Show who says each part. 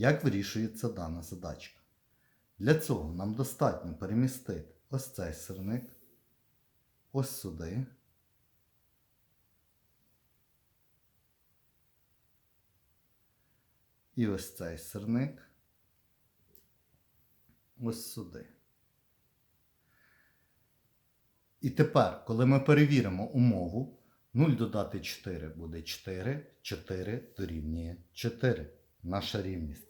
Speaker 1: Як вирішується дана задачка? Для цього нам достатньо перемістити ось цей сирник, ось сюди. І ось цей сирник ось сюди. І тепер, коли ми перевіримо умову, 0 додати 4 буде 4, 4 дорівнює 4. Наша рівність